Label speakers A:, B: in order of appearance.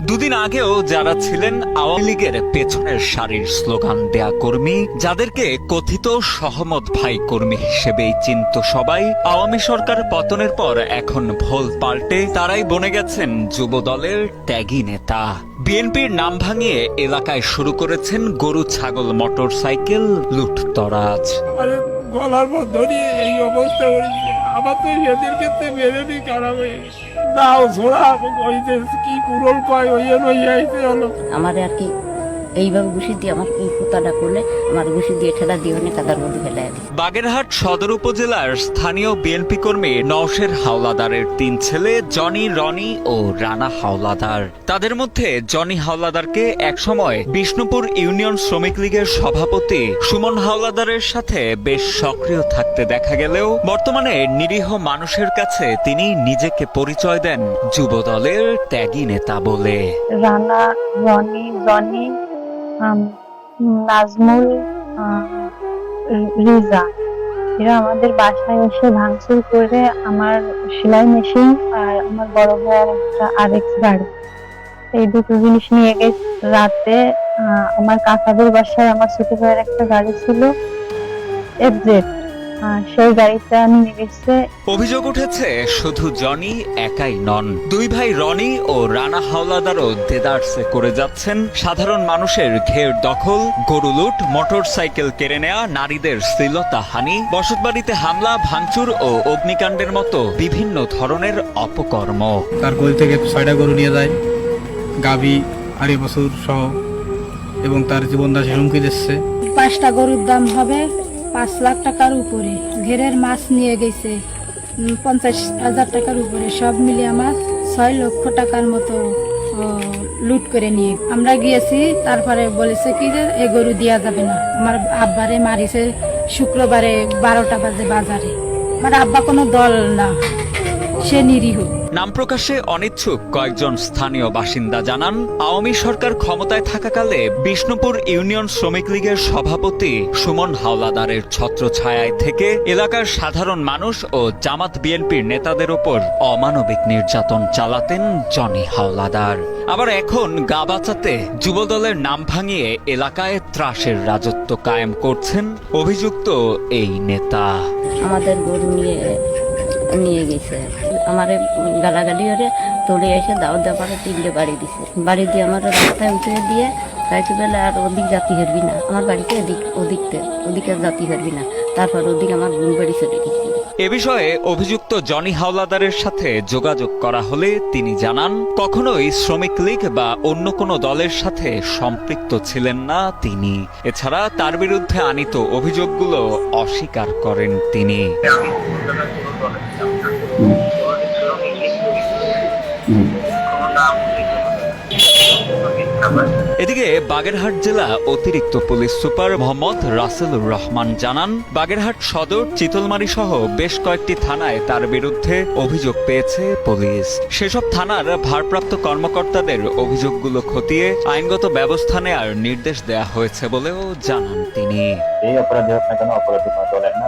A: দুদিন আগেও যারা ছিলেন আওয়ামী লীগের পেছনের সারির স্লোগান দেয়া কর্মী, যাদেরকে কথিত সহমত ভাই কর্মী হিসেবেই চিনত সবাই, আওয়ামী সরকার পতনের পর এখন ভোল পাল্টে তারাই বনে গেছেন যুব দলের ত্যাগী নেতা। বিএনপির নাম ভাঙিয়ে এলাকায় শুরু করেছেন গরু, ছাগল মোটর সাইকেল লুটতরাজ।
B: গলার পর ধরিয়ে এই অবস্থা হয়েছে আমার তো এদের ক্ষেত্রে মেরে নি কারাবে দাও। ছোড়া কি কুরল পায়, ওই ওই আইতে হলো
C: আমাদের আর কি এইভাবে ঘুষি দিয়ে আমার ফুতাটা করলে আমার ঘুষি দিয়ে ঠেলা দিয়ে অনেক কাদার মধ্যে দিই।
A: বাগেরহাট সদর উপজেলার স্থানীয় বিএনপি কর্মী নওশের হাওলাদারের তিন ছেলে জনি রনি ও রানা হাওলাদার। তাদের মধ্যে জনি হাওলাদারকে একসময় বিষ্ণুপুর ইউনিয়ন শ্রমিক লীগের সভাপতি সুমন হাওলাদারের সাথে বেশ সক্রিয় থাকতে দেখা গেলেও বর্তমানে নিরীহ মানুষের কাছে তিনি নিজেকে পরিচয় দেন যুবদলের ত্যাগী নেতা বলে।
D: রানা রনি জনি আম, নাজমুল রিজা। এরা আমাদের বাসায় এসে ভাঙচুর করে আমার সেলাই মেশিন আর আমার বড় ভাইয়ের একটা আরেক গাড়ি। এই দুটো জিনিস নিয়ে গেছে, রাতে আমার কাকাদের বাসায় আমার ছোট ভাইয়ের একটা গাড়ি ছিল এফজেড সেই গাড়িটা নিয়ে গেছে
A: অভিযোগ উঠেছে শুধু জনি একাই নন। দুই ভাই রনি ও রানা হাওলাদারও দেদারসে করে যাচ্ছেন। সাধারণ মানুষের ঘের দখল গরু লুট মোটর সাইকেল কেড়ে নেওয়া নারীদের শ্লীলতা হানি বসতবাড়িতে হামলা ভাঙচুর ও অগ্নিকাণ্ডের মতো বিভিন্ন ধরনের অপকর্ম।
E: তার গলি থেকে ছয়টা গরু নিয়ে যায় গাভী আড়াই বছর সহ এবং তার জীবনদাসী হুমকি দিচ্ছে।
F: পাঁচটা গরুর দাম হবে পাঁচ লাখ টাকার উপরে। ঘেরের মাছ নিয়ে গেছে পঞ্চাশ হাজার টাকার উপরে। সব মিলে আমার ছয় লক্ষ টাকার মতো লুট করে নিয়ে। আমরা গিয়েছি, তারপরে বলেছে কি যে, এ গরু দেওয়া যাবে না। আমার আব্বারে মারিছে শুক্রবারে বারোটা বাজে বাজারে। আমার আব্বা কোনো দল না। সে নিরীহ।
A: নাম প্রকাশে অনিচ্ছুক কয়েকজন স্থানীয় বাসিন্দা জানান আওয়ামী সরকার ক্ষমতায় থাকাকালে বিষ্ণুপুর ইউনিয়ন শ্রমিক লীগের সভাপতি সুমন হাওলাদারের ছত্রছায়ায় থেকে এলাকার সাধারণ মানুষ ও জামাত বিএনপির নেতাদের ওপর অমানবিক নির্যাতন চালাতেন জনি হাওলাদার। আবার এখন গা বাঁচাতে যুবদলের নাম ভাঙিয়ে এলাকায় ত্রাসের রাজত্ব কায়েম করছেন অভিযুক্ত এই নেতা।
C: আমাদের গরু নিয়ে নিয়ে গেছে। আমার গালাগালি করে তুলে এসে দাও দেওয়ারে তিনটে বাড়ি দিছে। বাড়ি দিয়ে আমার রাস্তায় উঠিয়ে দিয়ে গাইতে বেলা আর ওদিক জাতি হারবি না। আমার বাড়িতে এদিক ওদিকতে ওদিকে জাতি হারবি না। তারপর ওদিক আমার বোন বাড়ি চলে গেছে।
A: এ বিষয়ে অভিযুক্ত জনি হাওলাদারের সাথে যোগাযোগ করা হলে তিনি জানান, কখনোই শ্রমিক লীগ বা অন্য কোনো দলের সাথে সম্পৃক্ত ছিলেন না তিনি। এছাড়া তার বিরুদ্ধে আনিত অভিযোগগুলো অস্বীকার করেন তিনি। এদিকে বাগেরহাট জেলা অতিরিক্ত পুলিশ সুপার মোহাম্মদ রাসেলুর রহমান জানান বাগেরহাট সদর চিতলমারি সহ বেশ কয়েকটি থানায় তার বিরুদ্ধে অভিযোগ পেয়েছে পুলিশ। সেসব থানার ভারপ্রাপ্ত কর্মকর্তাদের অভিযোগগুলো খতিয়ে আইনগত ব্যবস্থা নেয়ার নির্দেশ দেয়া হয়েছে বলেও জানান তিনি।
G: এই অপরাধী হোক না কেন অপরাধী কোনো দলের না